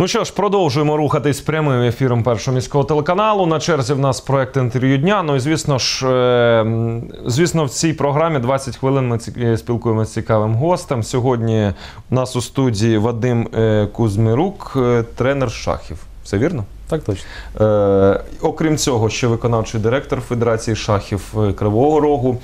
Ну що ж, продовжуємо рухатись прямим ефіром першого міського телеканалу. На черзі в нас проект інтерв'ю дня. Ну і звісно ж, е, звісно, в цій програмі 20 хвилин ми ці- е, спілкуємося з цікавим гостем. Сьогодні у нас у студії Вадим е, Кузьмирук, е, тренер шахів. Все вірно? Так точно. Е, окрім цього, ще виконавчий директор Федерації шахів е, Кривого Рогу.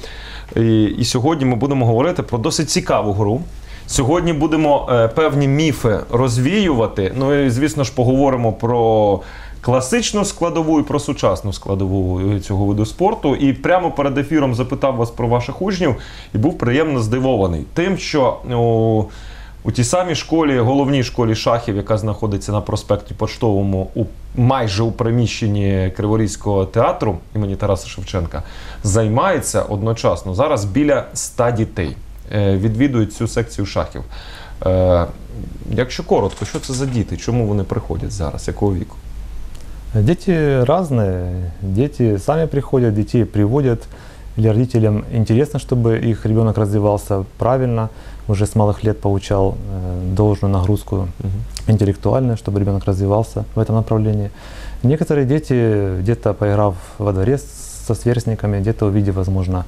І, і сьогодні ми будемо говорити про досить цікаву гру. Сьогодні будемо е, певні міфи розвіювати. Ну і звісно ж поговоримо про класичну складову і про сучасну складову цього виду спорту. І прямо перед ефіром запитав вас про ваших учнів і був приємно здивований тим, що у, у тій самій школі, головній школі шахів, яка знаходиться на проспекті Поштовому, у майже у приміщенні Криворізького театру імені Тараса Шевченка, займається одночасно зараз біля 100 дітей. е, Відвідують цю секцію шахів. Е, Якщо коротко, що це за діти? Чому вони приходять зараз? Якого віку? Дети разные. Дети сами приходят, детей приводят. Или родителям интересно, чтобы их ребенок развивался правильно, уже с малых лет получал э, должную нагрузку интеллектуальную, чтобы ребенок развивался в этом направлении. Некоторые дети, где-то поиграв во дворе с- со сверстниками, где-то увидев, возможно,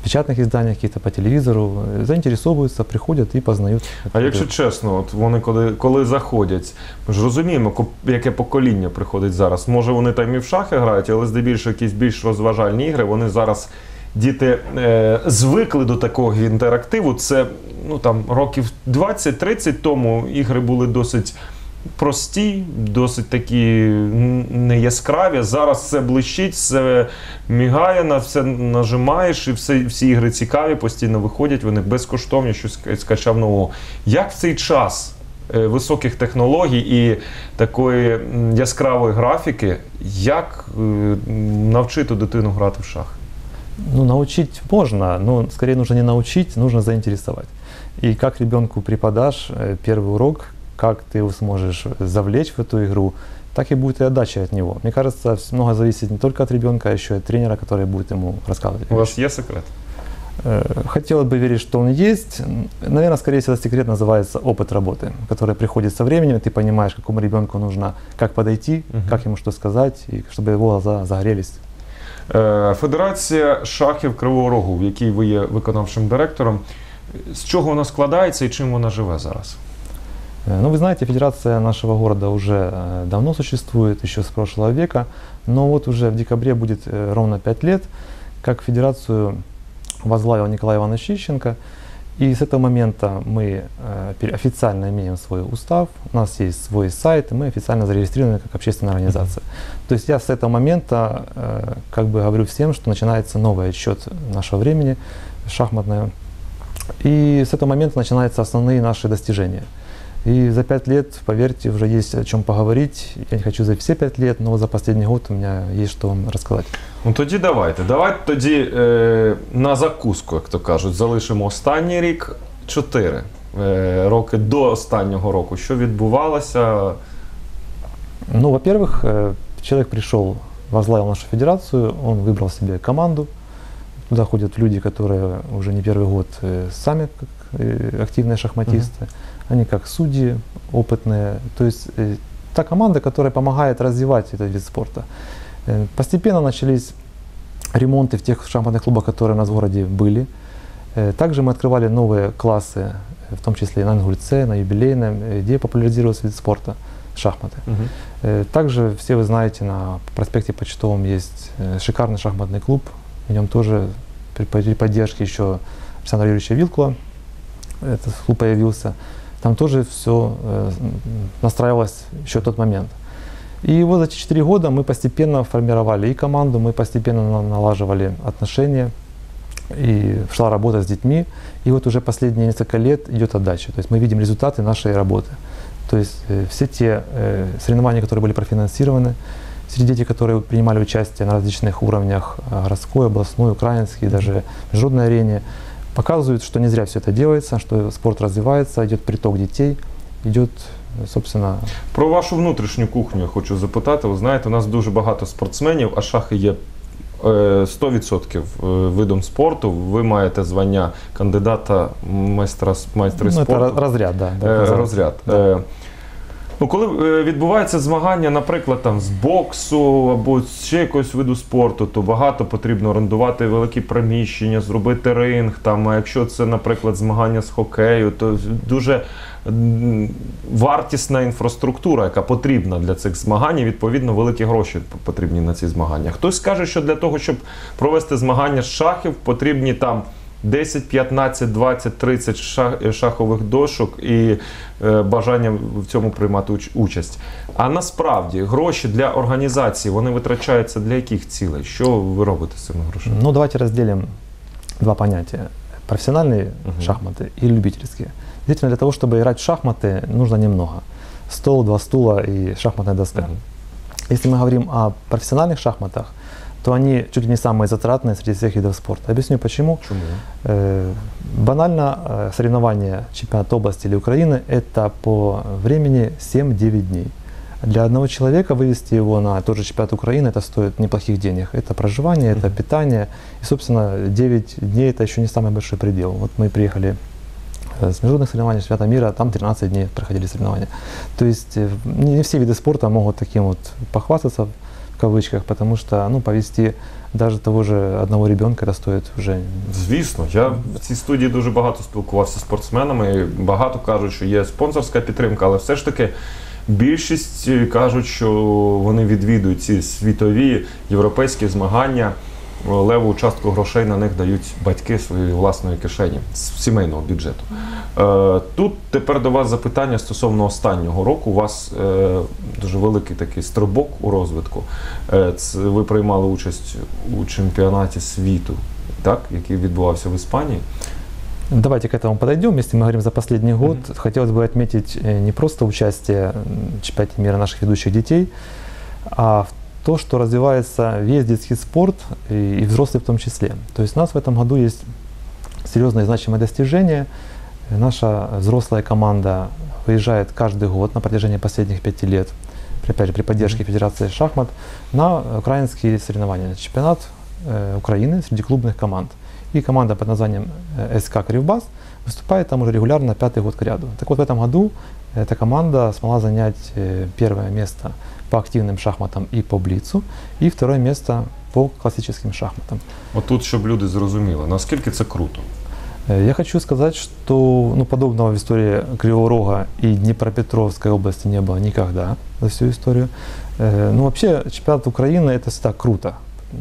в печатных изданиях, каких-то по телевизору, э, заинтересовываются, приходят и познают. А эту якщо игру. чесно, от вони коли, коли заходять, ми ж розуміємо, ко- яке покоління приходить зараз. Може, вони там і в шахи грають, але здебільшого якісь більш розважальні ігри. Вони зараз діти е, звикли до такого інтерактиву. Це ну там років 20-30 тому ігри були досить. Прості, досить такі неяскраві. Зараз все блищить, все мігає, на все нажимаєш, і все, всі ігри цікаві, постійно виходять, вони безкоштовні, щось скачав нового. Як в цей час е, високих технологій і такої яскравої графіки, як е, навчити дитину грати в шахи? Ну, научить можно, но скорее нужно не научить, нужно заинтересовать. И как ребенку преподашь э, первый урок, как ты его сможешь завлечь в эту игру, так и будет и отдача от него. Мне кажется, вс- много зависит не только от ребенка, а еще и от тренера, который будет ему рассказывать. У вас є секрет? Э, Хотелось бы верить, что он есть. М, Наверное, скорее всего, секрет называется опыт работы, который приходит со временем, ты понимаешь, какому ребенку нужно, как подойти, Мгм. как ему что сказать, и чтобы его глаза загорелись. Е, Федерація шахів Кривого Рогу, в якій ви є виконавчим директором. З чого вона складається і чим вона живе зараз? Э, Ну, вы знаете, федерация нашего города уже э, давно существует, еще с прошлого века, но вот уже в декабре будет э, ровно 5 лет, как федерацию возглавил Николай Иванович Ищенко, и с этого момента мы официально имеем свой устав, у нас есть свой сайт, и мы официально зарегистрированы как общественная организация. То есть я с этого момента как бы говорю всем, что начинается новый отсчет нашего времени шахматное, и с этого момента начинаются основные наши достижения. И за пять лет, поверьте, уже есть о чем поговорить. Я не хочу за все пять лет, но за последний год у меня есть что вам рассказать. Ну тоді давайте. Давайте тоді е, на закуску, як то кажуть, залишимо останній рік чотири е, роки до останнього року. Що відбувалося? Ну, во-первых, э, человек пришел, возглавил нашу федерацию, он выбрал себе команду. Туда ходят люди, которые уже не первый год э, сами как э, активные шахматисты. Они как судьи опытные. То есть э, та команда, которая помогает развивать этот вид спорта. Постепенно начались ремонты в тех шахматных клубах, которые у нас в городе были. Также мы открывали новые классы, в том числе и на Ингульце, на юбилейном, где популяризировался вид спорта шахматы. Э, Также все вы знаете, на проспекте Почтовом есть шикарный шахматный клуб. В нем тоже при при поддержке еще Александра Юрьевича Вилкула этот клуб появился. Там тоже все настраивалось еще в тот момент. И вот за эти четыре года мы постепенно формировали и команду, мы постепенно на- налаживали отношения, и шла работа с детьми. И вот уже последние несколько лет идет отдача. То есть мы видим результаты нашей работы. То есть э, все те э, соревнования, которые были профинансированы, все дети, которые принимали участие на различных уровнях, э, городской, областной, украинский, даже международной арене, показывают, что не зря все это делается, что спорт развивается, идет приток детей, идет, э, собственно, Про вашу внутрішню кухню я хочу запитати. Ви знаєте, у нас дуже багато спортсменів, а шахи є е, 100% видом спорту. Ви маєте звання кандидата майстра, майстра ну, это спорту. ра- разряд, да. да, Е, назовем. розряд. Да. Ну, коли е, відбувається змагання, наприклад, там з боксу або ще якогось виду спорту, то багато потрібно орендувати великі приміщення, зробити ринг. Там, а якщо це, наприклад, змагання з хокею, то дуже вартісна інфраструктура, яка потрібна для цих змагань, і відповідно великі гроші потрібні на ці змагання. Хтось каже, що для того, щоб провести змагання з шахів, потрібні там 10, 15, 20, 30 ша- шахових дошок і е, бажання в цьому приймати уч- участь. А насправді гроші для організації вони витрачаються для яких цілей? Що ви робите з цими грошима? Ну, давайте разделим два понятия. Профессиональные Мгм. шахматы и любительские. Действительно, для того, чтобы играть в шахматы, нужно немного. Стол, два стула и шахматная доска. Мгм. Если мы говорим о профессиональных шахматах, то они чуть ли не самые затратные среди всех видов спорта. Объясню почему. Чому? Э, Банально э, соревнования чемпионата области или Украины – это по времени 7-9 дней. Для одного человека вывести его на тот же чемпионат Украины это стоит неплохих денег. Это проживание, это питание. И, собственно, 9 дней это еще не самый большой предел. Вот мы приехали э, с международных соревнований чемпионата мира, там 13 дней проходили соревнования. То есть э, не все виды спорта могут таким вот похвастаться в кавычках, потому что ну, повести даже того же одного ребенка это стоит уже Звісно, я в цій студії дуже багато спілкувався з спортсменами. Багато кажуть, що є спонсорська підтримка, але все ж таки більшість е, кажуть, що вони відвідують ці світові європейські змагання. Леву частку грошей на них дають батьки своєї власної кишені з сімейного бюджету. Е, Тут тепер до вас запитання стосовно останнього року. У вас е, дуже великий такий стрибок у розвитку. Е, це ви приймали участь у чемпіонаті світу, так, який відбувався в Іспанії. Давайте к этому подойдем. Если мы говорим за последний год, Мгм. хотелось бы отметить э, не просто участие м, в чемпионате мира наших ведущих детей, а в то, что развивается весь детский спорт и, и взрослый в том числе. То есть у нас в этом году есть серьезное и значимое достижение. Наша взрослая команда выезжает каждый год на протяжении последних пяти лет, опять же, при поддержке Федерации шахмат, на украинские соревнования. Чемпионат э, Украины среди клубных команд. И команда под названием э, СК Кривбас выступает там уже регулярно пятый год к ряду. Так вот в этом году эта команда смогла занять э, первое место по активным шахматам и по блицу, и второе место по классическим шахматам. Отут, щоб люди зрозуміли, наскільки це круто. Я хочу сказать, что ну, подобного в истории Кривого Рога и Днепропетровской области не было никогда за всю историю. Э, Ну, вообще, чемпионат Украины это всегда круто.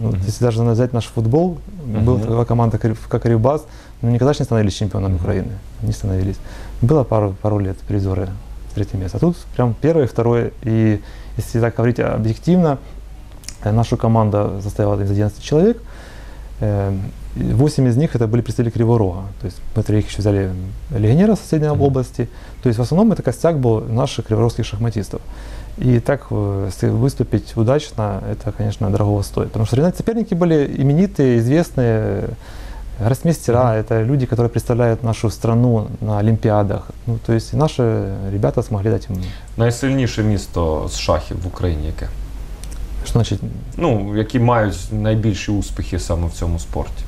Ну, Мгм. Если даже взять наш футбол, была Мгм. такая команда, как Кривбас, но никогда же не становились чемпионами Мгм. Украины. Не становились. Было пару, пару лет призеры третье место. А тут прям первое, второе. И если так говорить объективно, э, нашу команду состояла из 11 человек. Э, и Восемь из них это были представители Кривого Рога. То есть мы троих еще взяли легионера соседней Мгм. области. То есть в основном это костяк был наших криворожских шахматистов. И так э, выступить удачно, это, конечно, дорого стоит. Потому что соперники были именитые, известные, э, гроссмейстера, это люди, которые представляют нашу страну на Олимпиадах. Ну, то есть и наши ребята смогли дать им, Найсильніше місто з шахів в Україні яке? что значит, Ну, які мають найбільші успіхи саме в цьому спорті,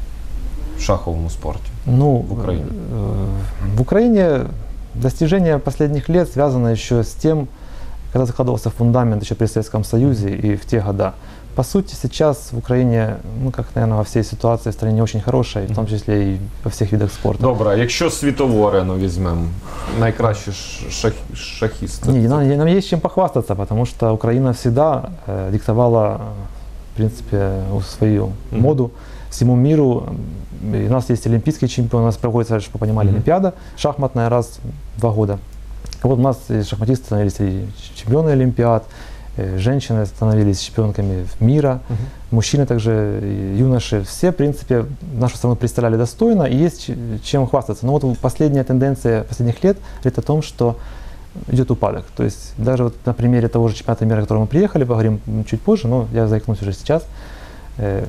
в шаховому спорті. Ну, в Украине? э, В Украине достижения последних лет связаны еще с тем, когда закладывался фундамент еще при Советском Союзе и в те года. По сути, сейчас в Украине, ну, как, наверное, во всей ситуации в стране не очень хорошая, в том числе и во всех видах спорта. Добре, а якщо світову арену візьмемо, найкращі ш- шах, шахісти. Не, нам, нам есть чем похвастаться, потому что Украина всегда э, диктовала, э, в принципе, у- свою Мгм. моду всему миру. И у нас есть олимпийский чемпион, у нас проводится, чтобы вы понимали, Мгм. Олимпиада шахматная раз в два года. Вот у нас и шахматисты становились и чемпионы Олимпиад, э, женщины становились чемпионками мира, Мгм. мужчины также, юноши, все, в принципе, нашу страну представляли достойно, и есть чем хвастаться. Но вот последняя тенденция последних лет говорит о том, что идет упадок. То есть даже вот на примере того же чемпионата мира, на который мы приехали, поговорим чуть позже, но я заикнусь уже сейчас. Э,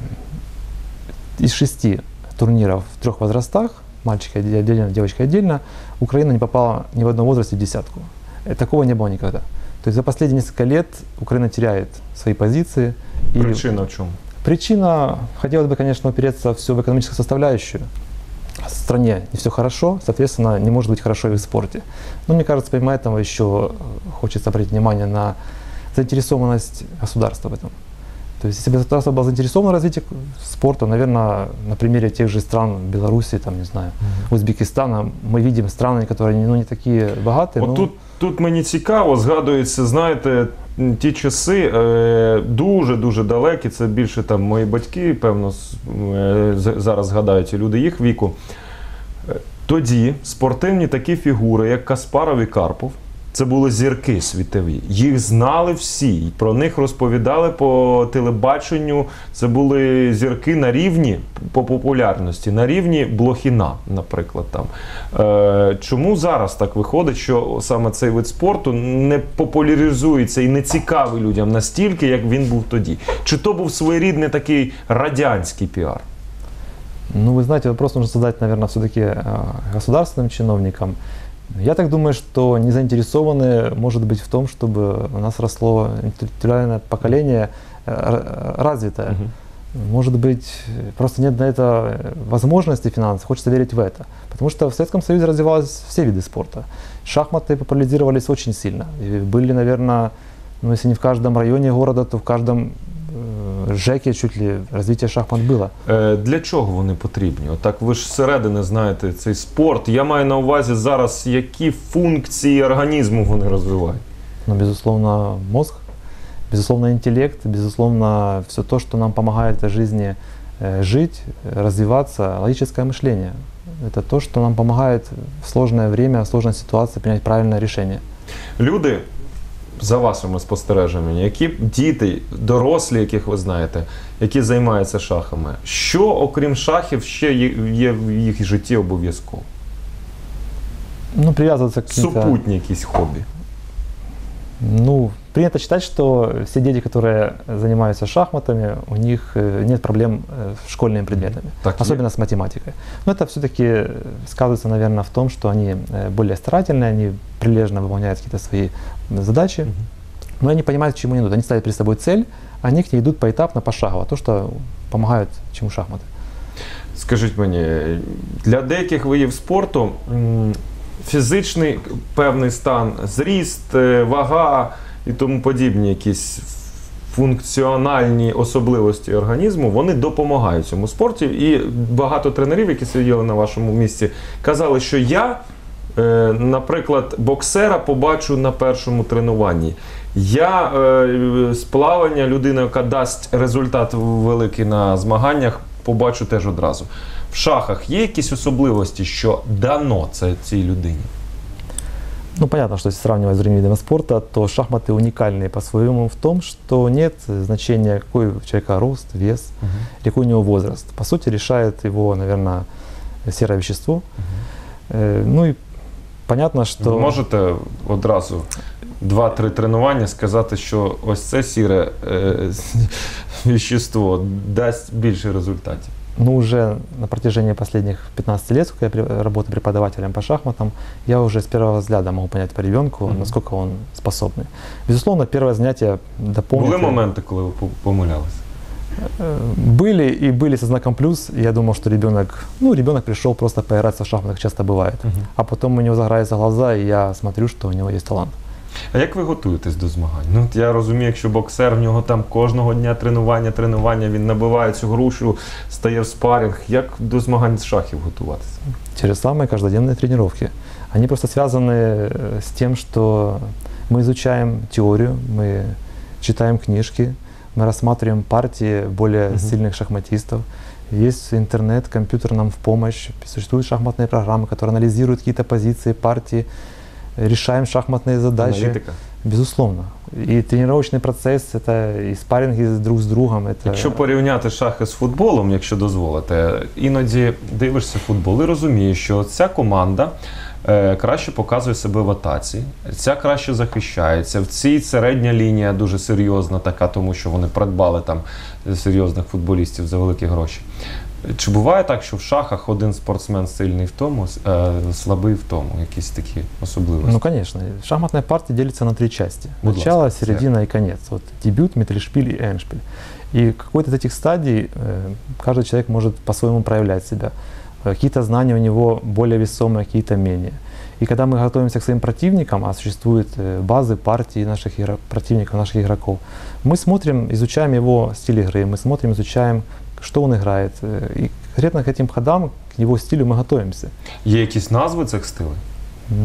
Из шести турниров в трех возрастах, мальчики отдельно, девочка отдельно, Украина не попала ни в одном возрасте в десятку. Э, Такого не было никогда. То есть за последние несколько лет Украина теряет свои позиции. И Причина в чому? Причина, хотелось бы, конечно, упереться все в экономическую составляющую. в стране не все хорошо, соответственно, не может быть хорошо и в спорте. Но мне кажется, помимо этого еще э, хочется обратить внимание на заинтересованность государства в этом. То есть, если бы государство было заинтересовано в развитии спорта, наверное, на примере тех же стран Беларуси, там, не знаю, Узбекистана, мы видим страны, которые ну, не такие богатые, От но тут, тут мені цікаво, згадується, знаєте, м, ті часи е, дуже-дуже далекі. Це більше там мої батьки, певно, з- е, з- зараз згадають і люди їх віку. Е, Тоді спортивні такі фігури, як Каспаров і Карпов, це були зірки світові. Їх знали всі, про них розповідали по телебаченню. Це були зірки на рівні по популярності, на рівні Блохіна, наприклад. Там. Е, чому зараз так виходить, що саме цей вид спорту не популяризується і не цікавий людям настільки, як він був тоді? Чи то був своєрідний такий радянський піар? Ну, вы знаете, вопрос нужно задать, наверное, все-таки государственным чиновникам. Я так думаю, что не заинтересованы, может быть, в том, чтобы у нас росло интеллектуальное поколение э, развитое. Мгм. Может быть, просто нет на это возможности финансов, хочется верить в это. Потому что в Советском Союзе развивались все виды спорта. Шахматы популяризировались очень сильно. И были, наверное, ну, если не в каждом районе города, то в каждом э, ЖЭКе чуть ли развитие шахмат было. Е, Для чого вони потрібні? Отак ви ж зсередини знаєте цей спорт. Я маю на увазі зараз, які функції організму вони розвивають. Но, безусловно, мозг, безусловно, интеллект, безусловно, все то, что нам помогает в жизни э, жить, э, развиваться, логическое мышление. Это то, что нам помогает в сложное время, в сложной ситуации принять правильное решение. Люди, за вашими спостереженнями, які діти, дорослі, яких ви знаєте, які займаються шахами, що окрім шахів ще є, в їх житті обов'язково? Ну, прив'язуватися к каким-то... Супутні якісь хобі. Ну, принято считать, что все дети, которые занимаются шахматами, у них э, нет проблем э, с школьными предметами, Так є. особенно с математикой. Но это все-таки сказывается, наверное, в том, что они э, более старательные, они прилежно выполняют какие-то свои м, задачи, Мгм. но они понимают, к чему они идут. Они ставят перед собой цель, они к ней идут поэтапно, пошагово, то, что помогает чему шахматы. Скажіть мені, для деяких видів спорту м, фізичний певний стан, зріст, е, вага І тому подібні якісь функціональні особливості організму, вони допомагають цьому спорті. І багато тренерів, які сиділи на вашому місці, казали, що я, е, наприклад, боксера побачу на першому тренуванні. Я е, з плавання, людина, яка дасть результат великий на змаганнях, побачу теж одразу. В шахах є якісь особливості, що дано це цій людині. Ну, понятно, что если сравнивать с другими видами спорта, то шахматы уникальные по-своему в том, что нет значения, какой у человека рост, вес, какой у него возраст. По сути, решает его, наверное, серое вещество. Э, Ну и понятно, что... Ви можете одразу два-три тренування сказати, що ось це сіре е, вещество дасть більше результатів. Ну, уже на протяжении последних 15 лет, сколько я работаю преподавателем по шахматам, я уже с первого взгляда могу понять по ребенку, Мгм. насколько он способный. Безусловно, первое занятие дополнит... Були моменти, коли ви по- помилялися? Э, Были и были со знаком плюс. Я думал, что ребенок, ну, ребенок пришел просто поиграться в шахматы, часто бывает. А потом у него загораются глаза, и я смотрю, что у него есть талант. А як ви готуєтесь до змагань? Ну, от я розумію, якщо боксер, в нього там кожного дня тренування, тренування, він набиває цю грушу, стає в спарінг. Як до змагань з шахів готуватися? Те же самые каждодневные тренировки. Они просто связаны э, с тем, что мы изучаем теорию, мы читаем книжки, мы рассматриваем партии более Мгм. сильных шахматистов. Есть интернет, компьютер нам в помощь. Существуют шахматные программы, которые анализируют какие-то позиции партии, решаем шахматные задачи. Аналітика? Безусловно. И тренировочный процесс, это и спарринги друг с другом. Это... Якщо порівняти шахи з футболом, якщо дозволите, іноді дивишся футбол і розумієш, що ця команда е, краще показує себе в атаці, ця краще захищається. В цій середня лінія дуже серйозна, така, тому що вони придбали там серйозних футболістів за великі гроші. Чи буває так, що в шахах один спортсмен сильний в тому, е, слабий в тому, якісь такі особливості? Ну, конечно. Шахматная партия делится на три части. Будь Начало, ласка, середина и конец. Вот дебют, миттельшпиль и эндшпиль. И какой-то из этих стадий э, каждый человек может по-своему проявлять себя. какие-то знания у него более весомые, какие-то менее. И когда мы готовимся к своим противникам, а существуют э, базы партии наших игро- противников, наших игроков, мы смотрим, изучаем его стиль игры, мы смотрим, изучаем, что он играет. э, И конкретно к этим ходам, к его стилю мы готовимся. Є якісь назви цих стилей?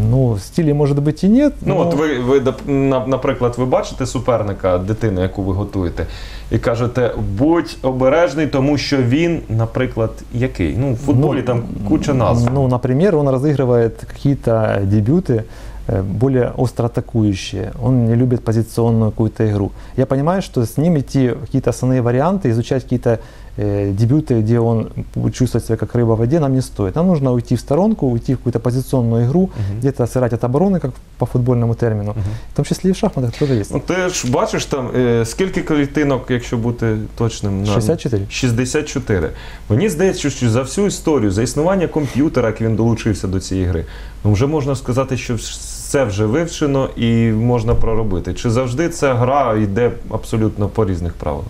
Ну, стилей может быть и нет. Ну, но- от ви, ви доп- на- наприклад, ви бачите суперника, дитину, яку ви готуєте, і кажете, будь обережний, тому що він, наприклад, який? Ну, в футболі там куча назв. Ну, например, он разыгрывает какие-то дебюты э, более остро атакующие. Он не любит позиционную какую-то игру. Я понимаю, что с ним идти в какие-то основные варианты, изучать какие-то э, дебюты, где он будет чувствовать себя как рыба в воде, нам не стоит. Нам нужно уйти в сторонку, уйти в какую-то позиционную игру, Мгм. где-то сыграть от обороны, как по футбольному термину. Мгм. В том числе и в шахматах тоже есть. Ну, ти ж бачиш там, е, скільки клітинок, якщо бути точним, на 64. 64. Мені здається, що за всю історію, за існування комп'ютера, як він долучився до цієї гри, ну вже можна сказати, що все вже вивчено і можна проробити. Чи завжди ця гра йде абсолютно по різних правилах?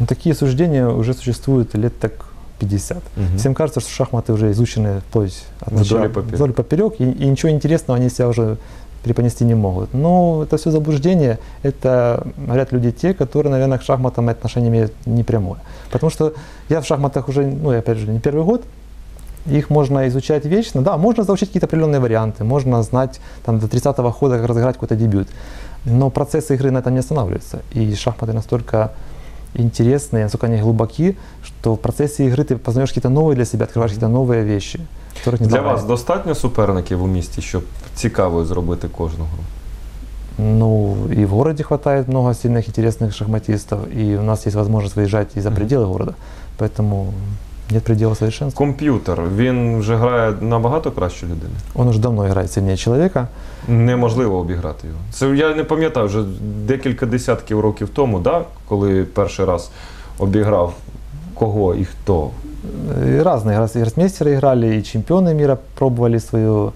Ну, такие суждения уже существуют лет так 50. Мгм. Всем кажется, что шахматы уже изучены вплоть от Вдоль начала, и поперек. вдоль и поперек, и, и ничего интересного они себя уже преподнести не могут. Но это все заблуждение, это говорят люди те, которые, наверное, к шахматам отношение имеют непрямое. Потому что я в шахматах уже, ну, и опять же, не первый год, их можно изучать вечно. Да, можно заучить какие-то определенные варианты, можно знать там, до 30-го хода, как разыграть какой-то дебют. Но процесс игры на этом не останавливается. И шахматы настолько интересные, настолько они глубоки, что в процессе игры ты познаешь какие-то новые для себя, открываешь какие-то новые вещи, которых не Для знал вас ранее. достатньо суперників у місті, щоб цікавою зробити кожну гру? Ну, и в городе хватает много сильных, интересных шахматистов, и у нас есть возможность выезжать и за Мгм. пределы города. Поэтому нет предела совершенства. Комп'ютер він вже грає набагато краще людини. Он уже давно играет сильнее человека. Неможливо обіграти його. Це я не пам'ятаю вже декілька десятків років тому, да, коли перший раз обіграв кого і хто. И разные гросс- и гроссмейстеры играли, и чемпионы мира пробовали свою,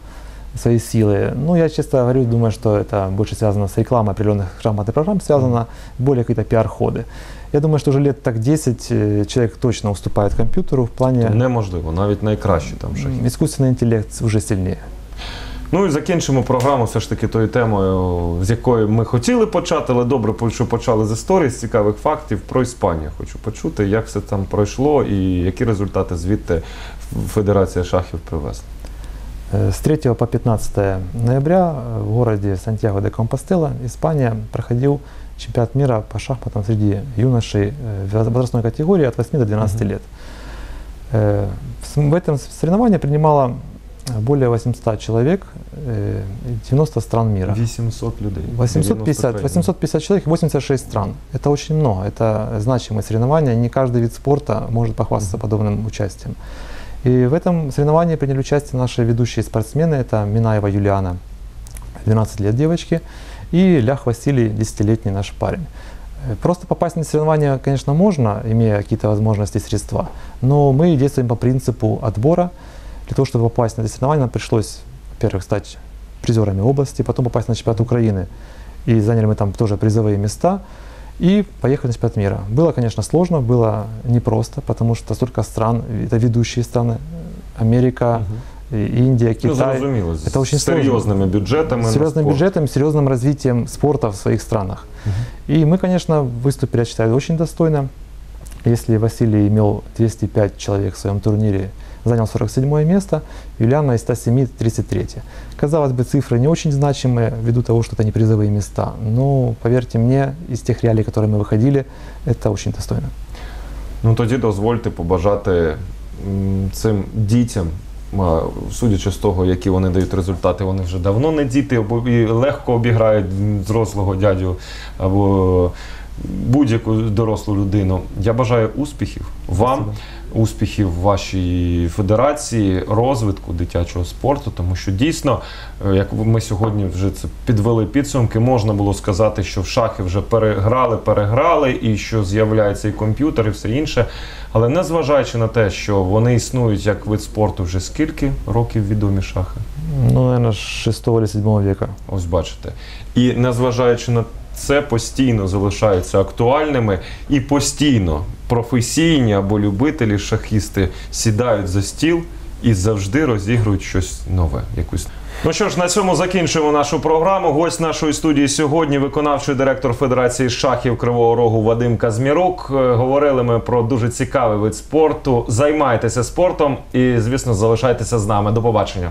свои силы. Ну, я честно говорю, думаю, что это больше связано с рекламой определенных шахматных программ, связано более какие-то пиар-ходы. Я думаю, что уже лет так 10 э, человек точно уступает компьютеру в плане То неможливо, навіть найкращі там шахи. м, искусственный интеллект уже сильнее. Ну і закінчимо програму все ж таки тою темою, з якої ми хотіли почати, але добре, що почали з історії, з цікавих фактів про Іспанію. Хочу почути, як все там пройшло і які результати звідти Федерація шахів привезла. Э, С 3 по 15 ноября э, в городе Сантьяго де Компостела, Испания, проходил чемпионат мира по шахматам среди юношей э, в возрастной категории от 8 до 12 Мгм. лет. Э, в с- В этом соревновании принимало э, более 800 человек, э, 90 стран мира. 800 людей. 850, 90 850 человек, 86 стран. Это очень много, это значимые соревнования. Не каждый вид спорта может похвастаться подобным участием. И в этом соревновании приняли участие наши ведущие спортсмены. Это Минаева Юлиана, 12 лет девочки, и Лях Василий, 10-летний наш парень. Э, Просто попасть на соревнования, конечно, можно, имея какие-то возможности и средства, но мы действуем по принципу отбора. Для того, чтобы попасть на это соревнование, нам пришлось, во-первых, стать призерами области, потом попасть на чемпионат Украины. И заняли мы там тоже призовые места. И поехали на чемпионат мира. Было, конечно, сложно, было непросто, потому что столько стран, это ведущие страны, Америка, и Индия, Ну, Китай. з Это очень серйозними бюджетами. с на серьезным бюджетом, серьезным развитием спорта в своих странах. Мгм. И мы, конечно, выступили, я считаю, очень достойно. Если Василий имел 205 человек в своем турнире, занял 47 место, Юлиана из 107 33. Казалось бы, цифры не очень значимые ввиду того, что это не призовые места. Но, поверьте мне, из тех реалий, которые мы выходили, это очень достойно. Ну тоді дозвольте побажати м, цим дітям. а, Судячи з того, які вони дають результати, вони вже давно не діти або і легко обіграють зрослого дядю або будь-яку дорослу людину. Я бажаю успіхів вам, Спасибо. успіхів вашій федерації, розвитку дитячого спорту, тому що дійсно, е, як ми сьогодні вже це підвели підсумки, можна було сказати, що в шахи вже переграли, переграли, і що з'являється і комп'ютер, і все інше. Але незважаючи на те, що вони існують як вид спорту вже скільки років відомі шахи. Ну, наверное, с 6 или 7 века. Ось бачите. І незважаючи на це, постійно залишаються актуальними і постійно професійні або любителі шахісти сідають за стіл і завжди розігрують щось нове. Якусь. Ну що ж, на цьому закінчуємо нашу програму. Гость нашої студії сьогодні виконавчий директор Федерації шахів Кривого Рогу Вадим Казмірук. Е, Говорили ми про дуже цікавий вид спорту. Займайтеся спортом і, звісно, залишайтеся з нами. До побачення.